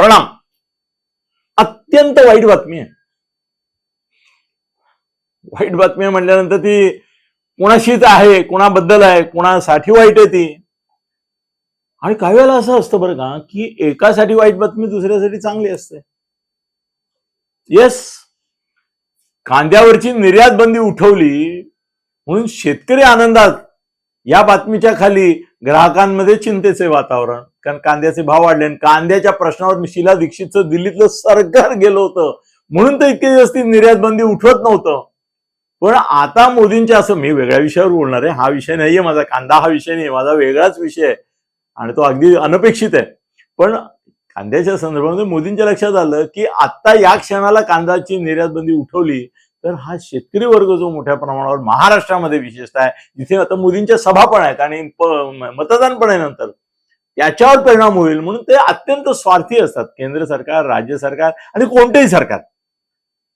प्रणाम अत्यंत वाईट बातमी आहे वाईट बातमी आहे म्हटल्यानंतर ती कोणाशीच आहे कोणाबद्दल आहे कोणासाठी वाईट आहे ती आणि काही वेळेला असं असतं बरं का की एकासाठी वाईट बातमी दुसऱ्यासाठी चांगली असते येस कांद्यावरची निर्यात बंदी उठवली म्हणून शेतकरी आनंदात या बातमीच्या खाली ग्राहकांमध्ये चिंतेचे वातावरण कारण कांद्याचे भाव वाढले आणि कांद्याच्या प्रश्नावर शिला दीक्षितचं दिल्लीतलं सरकार गेलं होतं. म्हणून तर इतके दिवस निर्यात बंदी उठवत नव्हतं. पण आता मोदींच्या असं मी वेगळ्या विषयावर बोलणार आहे. हा विषय नाहीये माझा. कांदा हा विषय नाही माझा वेगळाच विषय आहे. आणि तो अगदी अनपेक्षित आहे. पण कांद्याच्या संदर्भामध्ये मोदींच्या लक्षात आलं की आता या क्षणाला कांद्याची निर्यात बंदी उठवली तर हा शेतकरी वर्ग जो मोठ्या प्रमाणावर महाराष्ट्रामध्ये विशेषतः आहे जिथे आता मोदींच्या सभा पण आहेत आणि मतदान पण आहे नंतर. याच्यावर परिणाम होईल म्हणून ते अत्यंत स्वार्थी असतात. केंद्र सरकार राज्य सरकार आणि कोणतेही सरकार.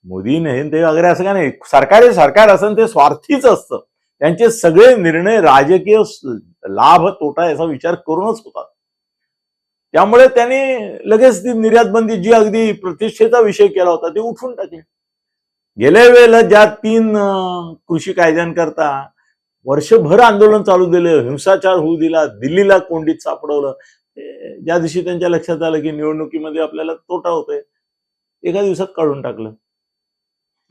मोदी नाही ते वगैरे असं काय नाही. सरकारी सरकार असं ते स्वार्थीच असतं. त्यांचे सगळे निर्णय राजकीय लाभ तोटा याचा विचार करूनच होतात. त्यामुळे त्यांनी लगेच ती निर्यात बंदी जी अगदी प्रतिष्ठेचा विषय केला होता ते उठून टाकली. गेल्या वेळेला ज्या तीन कृषी कायद्यांकरता वर्षभर आंदोलन चालू दिलं हिंसाचार होऊ दिला दिल्लीला कोंडीत सापडवलं. ज्या दिवशी त्यांच्या लक्षात आलं की निवडणुकीमध्ये आपल्याला तोटा होतोय एका दिवसात काढून टाकलं.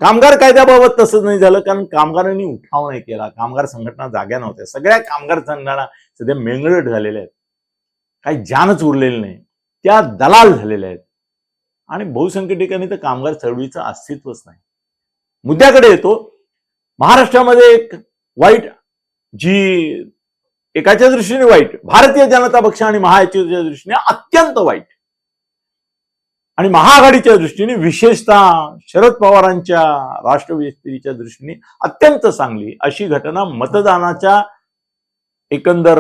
कामगार कायद्याबाबत तसंच नाही झालं कारण कामगारांनी उठाव नाही केला. कामगार संघटना जाग्या नव्हत्या. सगळ्या कामगार संघटना सध्या मेंगळट झालेल्या आहेत. काही जानच उरलेली नाही. त्या दलाल झालेल्या आहेत. आणि बहुसंख्य ठिकाणी तर कामगार चळवळीचं अस्तित्वच नाही. मुद्द्याकडे येतो. महाराष्ट्रामध्ये एक वाईट जी एकाच्या दृष्टीने वाईट भारतीय जनता पक्ष आणि महायुतीच्या दृष्टीने अत्यंत वाईट. आणि महाआघाडीच्या दृष्टीने विशेषतः शरद पवारांच्या राष्ट्रविस्तीच्या दृष्टीने अत्यंत चांगली अशी घटना मतदानाच्या एकंदर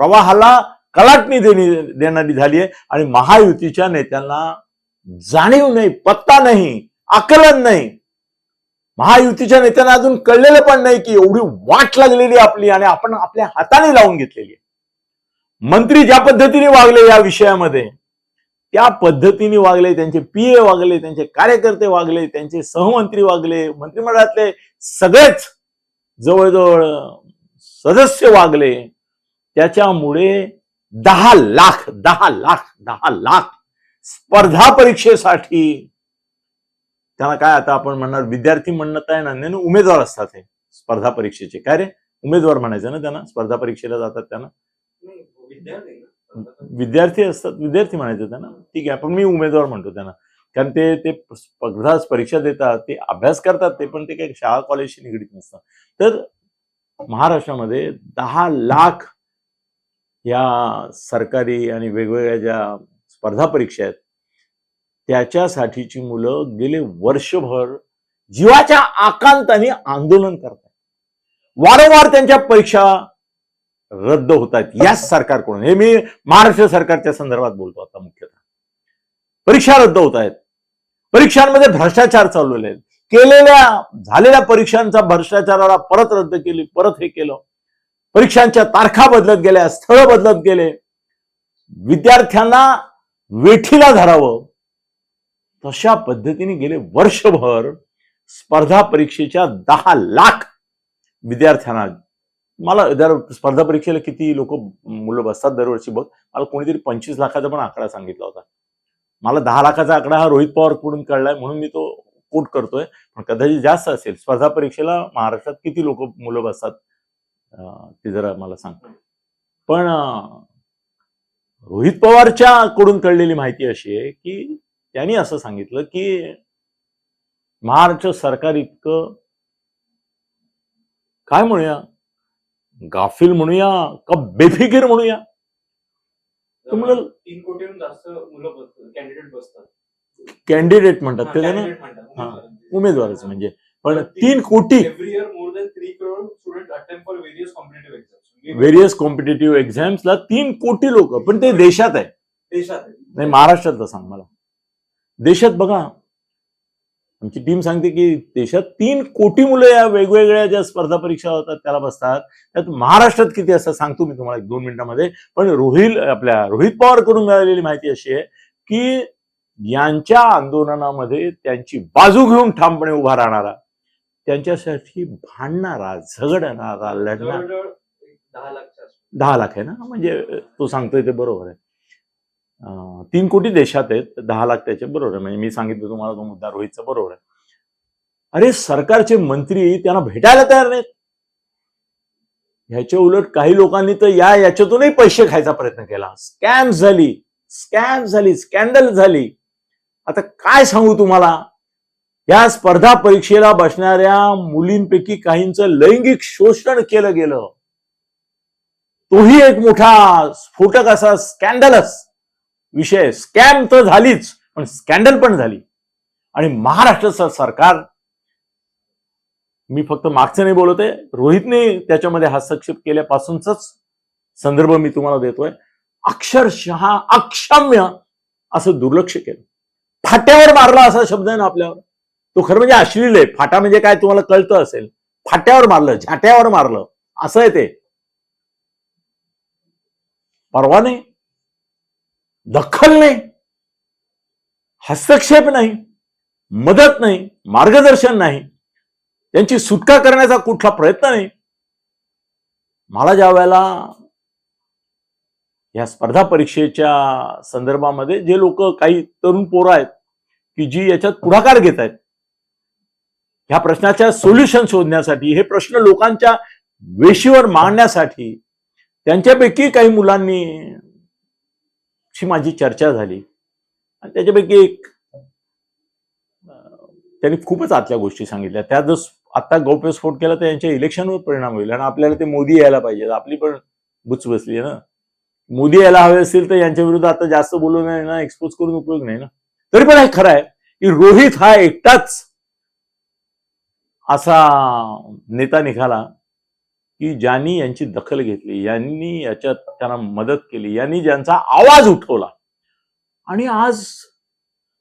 प्रवाहाला कलाटणी देणी देणारी झाली आहे. आणि महायुतीच्या नेत्यांना जाणीव नाही पत्ता नाही आकलन नाही. महायुतीच्या नेत्यांना अजून कळलेलं पण नाही की एवढी वाट लागलेली आपली आणि आपण आपल्या हाताने लावून घेतलेली मंत्री ज्या पद्धतीने वागले या विषयामध्ये त्या पद्धतीने वागले त्यांचे पीए वागले त्यांचे कार्यकर्ते वागले त्यांचे सहमंत्री वागले मंत्रिमंडळातले सगळेच जवळजवळ सदस्य वागले त्याच्यामुळे दहा लाख दहा लाख दहा लाख स्पर्धा परीक्षेसाठी त्यांना काय आता आपण म्हणणार विद्यार्थी म्हणत आहे ना उमेदवार असतात हे. स्पर्धा परीक्षेचे. काय रे? उमेदवार म्हणायचं ना त्यांना? स्पर्धा परीक्षेला जातात त्यांना? नाही, विद्यार्थी असतात. विद्यार्थी म्हणायचं त्यांना? ठीक आहे पण मी उमेदवार म्हणतो त्यांना. कारण ते ते स्पर्धा परीक्षा देतात ते अभ्यास करतात ते पण ते काही शाळा कॉलेजशी निगडीत नसतं तर महाराष्ट्रामध्ये दहा लाख या सरकारी आणि वेगवेगळ्या ज्या स्पर्धा परीक्षा आहेत त्याच्यासाठीची मुलं गेले वर्षभर जीवाच्या आकांताने आंदोलन करतात वारंवार त्यांच्या परीक्षा रद्द होत आहेत याच सरकारकडून. हे मी महाराष्ट्र सरकारच्या संदर्भात बोलतो आता मुख्यतः. परीक्षा रद्द होत आहेत परीक्षांमध्ये भ्रष्टाचार चाललेले आहेत. केलेल्या झालेल्या परीक्षांचा भ्रष्टाचाराला परत रद्द केली परत हे केलं. परीक्षांच्या तारखा बदलत गेल्या स्थळ बदलत गेले. विद्यार्थ्यांना वेठीला धरावं. तशा पद्धतीने गेले वर्षभर स्पर्धा परीक्षेच्या दहा लाख विद्यार्थ्यांना मला दर स्पर्धा परीक्षेला किती लोक मुलं बसतात दरवर्षी बघ मला कोणीतरी पंचवीस लाखाचा पण आकडा सांगितला होता. मला दहा लाखाचा आकडा हा रोहित पवारकडून कळलाय म्हणून मी तो कोट करतोय. पण कदाचित जास्त असेल स्पर्धा परीक्षेला महाराष्ट्रात किती लोक मुलं बसतात ते जरा मला सांग. पण रोहित पवारच्या कडून कळलेली माहिती अशी आहे की त्यांनी असं सांगितलं की महाराष्ट्र सरकार इतकं काय म्हणूया? गाफील म्हणूया का बेफिकीर म्हणूया? तुम्हाला- तीन कोटीहून जास्त मुलं बसतात कॅन्डिडेट बसतात. कॅन्डिडेट म्हणतात ते ना. उमेदवारच म्हणजे. पण तीन कोटी. व्हेरियस कॉम्पिटेटिव्ह एक्झाम्सला तीन कोटी लोक पण ते देशात आहे. देशात आहे. नाही महाराष्ट्रातलं सांग मला. देशात बघा. आमची टीम सांगते की देशात तीन कोटी मुलं या वेगवेगळ्या ज्या स्पर्धा परीक्षा होतात त्याला बसतात. त्यात महाराष्ट्रात किती असतात सांगतो मी तुम्हाला एक दोन मिनिटांमध्ये. पण रोहिल आपल्या रोहित पवारकडून मिळालेली माहिती अशी आहे की यांच्या आंदोलनामध्ये त्यांची बाजू घेऊन ठामपणे उभा राहणारा त्यांच्यासाठी भांडणारा झगडणारा लढणारा. दहा लाख आहे ना? म्हणजे तो सांगतोय ते बरोबर आहे. तीन कोटी देशात आहेत दहा लाख त्याचे बरोबर आहे. म्हणजे मी सांगितलं तुम्हाला तो मुद्दा रोहितचा बरोबर आहे. अरे सरकारचे मंत्री त्यांना भेटायला तयार नाहीत. ह्याच्या उलट काही लोकांनी तर या याच्यातूनही पैसे खायचा प्रयत्न केला. स्कॅम झाली स्कॅम झाली स्कॅन्डल झाली. आता काय सांगू तुम्हाला? या स्पर्धा परीक्षेला बसणाऱ्या मुलींपैकी काहींचं लैंगिक शोषण केलं गेलं. तोही एक मोठा स्फोटक असा स्कॅन्डलच विषय स्कॅम तर झालीच पण स्कॅन्डल पण झाली. आणि महाराष्ट्र सरकार मी फक्त मागचं नाही बोलतोय रोहितने त्याच्यामध्ये हस्तक्षेप केल्यापासूनच संदर्भ मी तुम्हाला देतोय. अक्षरशः अक्षम्य असं दुर्लक्ष केलं. फाट्यावर मारला असा शब्द आहे ना आपल्यावर. तो खरं म्हणजे अश्लील आहे. फाटा म्हणजे काय तुम्हाला कळतं असेल. फाट्यावर मारलं झाट्यावर मारलं. असं आहे ते. परवा नाही दखल नाही हस्तक्षेप नाही मदत नाही मार्गदर्शन नाही त्यांची सुटका करण्याचा कुठला प्रयत्न नाही. मला ज्या वेळेला या स्पर्धा परीक्षेच्या संदर्भामध्ये जे लोक काही तरुण पोरं आहेत की जी याच्यात पुढाकार घेत आहेत ह्या प्रश्नाच्या सोल्युशन शोधण्यासाठी हे प्रश्न लोकांच्या वेशीवर मांडण्यासाठी त्यांच्यापैकी काही मुलांनी शी माझी चर्चा झाली. आणि त्याच्यापैकी एक त्यांनी खूपच आतल्या गोष्टी सांगितल्या. त्या जर आता गौप्यस्फोट केला तर यांच्या इलेक्शनवर परिणाम होईल. आणि आपल्याला ते मोदी यायला पाहिजे. आपली पण बुच बसली आहे ना. मोदी यायला हवे असतील तर यांच्या विरुद्ध आता जास्त बोलू नाही ना एक्सपोज करून उपयोग नाही ना. तरी पण हे खरं आहे की रोहित हा एकटाच असा नेता निघाला. की ज्यांनी यांची दखल घेतली यांनी याच्यात त्यांना मदत केली यांनी ज्यांचा आवाज उठवला. आणि आज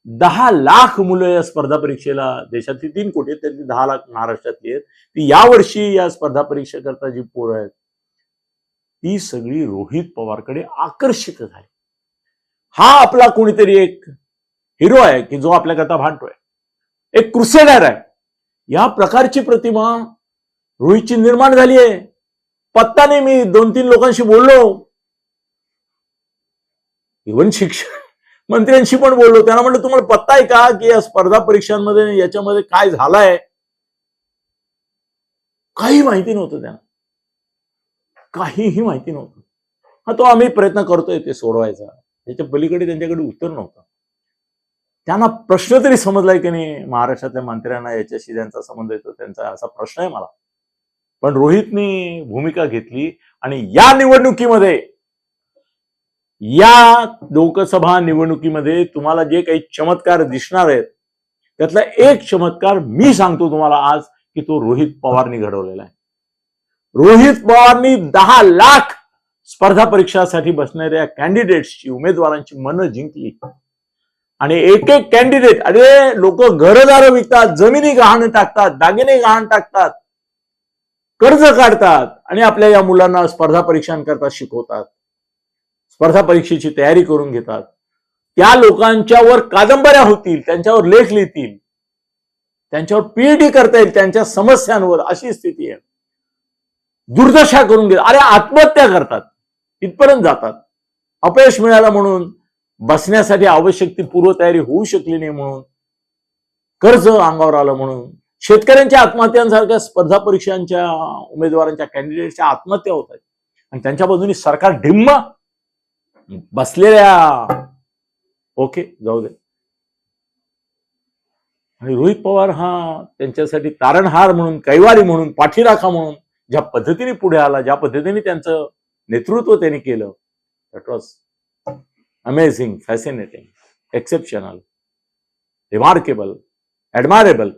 दहा लाख मुलं या स्पर्धा परीक्षेला देशातली तीन कोटी आहेत त्यातली दहा लाख महाराष्ट्रातली आहेत. ती यावर्षी या स्पर्धा परीक्षेकरता जी पोरं आहेत ती सगळी रोहित पवारकडे आकर्षित झाली. हा आपला कोणीतरी एक हिरो आहे की जो आपल्याकरता भांडतोय. एक क्रुसेडर आहे. या प्रकारची प्रतिमा रोहितची निर्माण झाली आहे पत्ता नाही मी दोन तीन लोकांशी बोललो. इव्हन शिक्षण मंत्र्यांशी पण बोललो. त्यांना म्हणलं तुम्हाला पत्ता आहे का की या स्पर्धा परीक्षांमध्ये याच्यामध्ये काय झालंय? काही माहिती नव्हतं त्यांना. काहीही माहिती नव्हतं. हा तो आम्ही प्रयत्न करतोय ते सोडवायचा. त्याच्या पलीकडे त्यांच्याकडे उत्तर नव्हतं. त्यांना प्रश्न तरी समजलाय की नाही? महाराष्ट्रातल्या मंत्र्यांना याच्याशी ज्यांचा संबंध येतो त्यांचा असा प्रश्न आहे मला. पण रोहितनी भूमिका घेतली आणि या निवडणुकीमध्ये या लोकसभा निवडणुकीमध्ये तुम्हाला जे काही चमत्कार दिसणार आहेत त्यातला एक चमत्कार मी सांगतो तुम्हाला आज की तो रोहित पवारनी घडवलेला आहे. रोहित पवारनी दहा लाख स्पर्धा परीक्षासाठी बसणाऱ्या कॅन्डिडेट्सची उमेदवारांची मनं जिंकली. आणि एक एक कॅन्डिडेट अरे लोक घरदार विकतात जमिनी गहाण टाकतात दागिने गहाण टाकतात. कर्ज काढतात आणि आपल्या या मुलांना स्पर्धा परीक्षांकरता शिकवतात. स्पर्धा परीक्षेची तयारी करून घेतात. त्या लोकांच्यावर कादंबऱ्या होतील त्यांच्यावर लेख लिहितील त्यांच्यावर पीएचडी करता येईल त्यांच्या समस्यांवर अशी स्थिती आहे. दुर्दशा करून घेतात अरे आत्महत्या करतात इथपर्यंत जातात. अपयश मिळालं म्हणून बसण्यासाठी आवश्यक ती पूर्वतयारी होऊ शकली नाही म्हणून कर्ज अंगावर आलं म्हणून शेतकऱ्यांच्या आत्महत्यांसारख्या स्पर्धा परीक्षांच्या उमेदवारांच्या कॅन्डिडेटच्या आत्महत्या होत आहेत. आणि त्यांच्या बाजूने सरकार ढिम्म बसलेल्या ओके जाऊ दे. आणि रोहित पवार हा त्यांच्यासाठी तारणहार म्हणून कैवारी म्हणून पाठीराखा म्हणून ज्या पद्धतीने पुढे आला ज्या पद्धतीने त्यांचं नेतृत्व त्यांनी केलं that was amazing fascinating exceptional remarkable admirable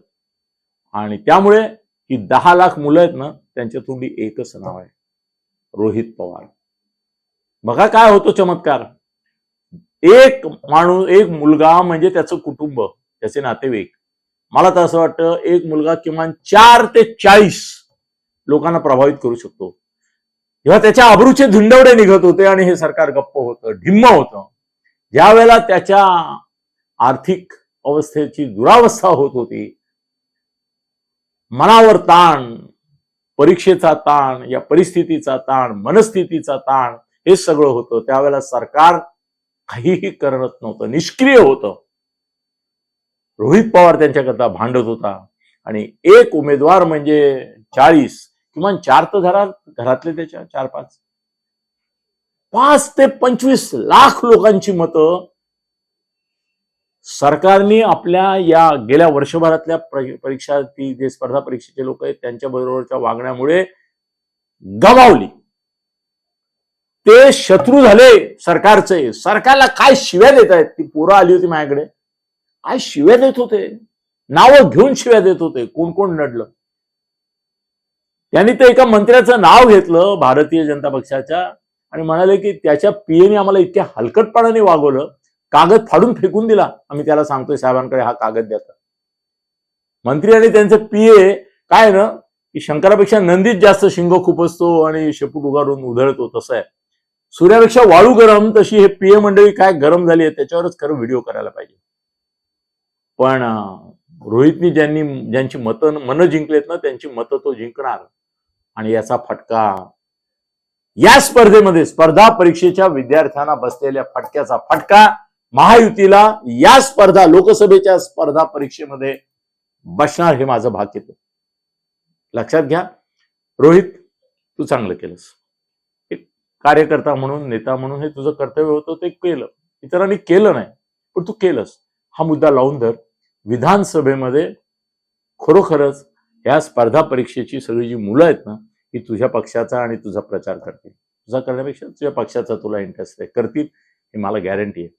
आणि त्यामुळे ही दहा लाख मुलं आहेत ना त्यांच्या तोंडी एकच नाव आहे. रोहित पवार. बघा काय होतो चमत्कार. एक माणूस एक मुलगा म्हणजे त्याचं कुटुंब त्याचे नातेवाईक. मला तर असं वाटतं एक मुलगा किमान चार ते चाळीस लोकांना प्रभावित करू शकतो. जेव्हा त्याच्या अब्रूचे धुंडवडे निघत होते आणि हे सरकार गप्प होतं ढिम्म होतं. ज्या वेळेला त्याच्या आर्थिक अवस्थेची दुरावस्था होत होती मनावर ताण परीक्षेचा ताण या परिस्थितीचा ताण मनस्थितीचा ताण हे सगळं होतं. त्यावेळेला सरकार काहीही करत नव्हतं. निष्क्रिय होतं. रोहित पवार त्यांच्याकरता भांडत होता. आणि एक उमेदवार म्हणजे चाळीस किमान चार तर घरात घरातले त्याच्या चार पाच पाच ते पंचवीस लाख लोकांची मतं सरकारने आपल्या या गेल्या वर्षभरातल्या परीक्षा ती जे स्पर्धा परीक्षेचे लोक आहेत त्यांच्या बरोबरच्या वागण्यामुळे गमावली. ते शत्रू झाले सरकारचे. सरकारला काय शिव्या देत आहेत? ती पोरं आली होती माझ्याकडे. काय शिव्या देत होते? नावं घेऊन शिव्या देत होते. कोण कोण नडलं? त्यांनी ते एका मंत्र्याचं नाव घेतलं भारतीय जनता पक्षाच्या आणि म्हणाले की त्याच्या पीएने आम्हाला इतक्या हलकटपणाने वागवलं. कागद फाडून फेकून दिला. आम्ही त्याला सांगतोय साहेबांकडे हा कागद द्याचा मंत्री आणि त्यांचं पीए काय ना की शंकरापेक्षा नंदीच जास्त शिंग खुपसतो आणि शेपूट उगारून उधळतो तसं आहे. सूर्यापेक्षा वाळू गरम तशी हे पीए मंडळी काय गरम झाली आहे त्याच्यावरच खरं व्हिडिओ करायला पाहिजे. पण रोहितनी ज्यांनी ज्यांची मतं मनं जिंकलेत ना त्यांची मतं तो जिंकणार. आणि याचा फटका या स्पर्धेमध्ये स्पर्धा परीक्षेच्या विद्यार्थ्यांना बसलेल्या फटक्याचा फटका महायुतीला या स्पर्धा लोकसभेच्या स्पर्धा परीक्षेमध्ये बसणार हे माझं भाग्य येतं लक्षात घ्या. रोहित तू चांगलं केलंस. एक कार्यकर्ता म्हणून नेता म्हणून हे तुझं कर्तव्य होतं ते केलं. इतरांनी केलं नाही पण तू केलंस. हा मुद्दा लावून धर. विधानसभेमध्ये खरोखरच या स्पर्धा परीक्षेची सगळी जी मुलं आहेत ना ही तुझ्या पक्षाचा आणि तुझा प्रचार करतील. तुझा करण्यापेक्षा तुझ्या पक्षाचा तुला इंटरेस्ट आहे. करतील हे मला गॅरंटी आहे.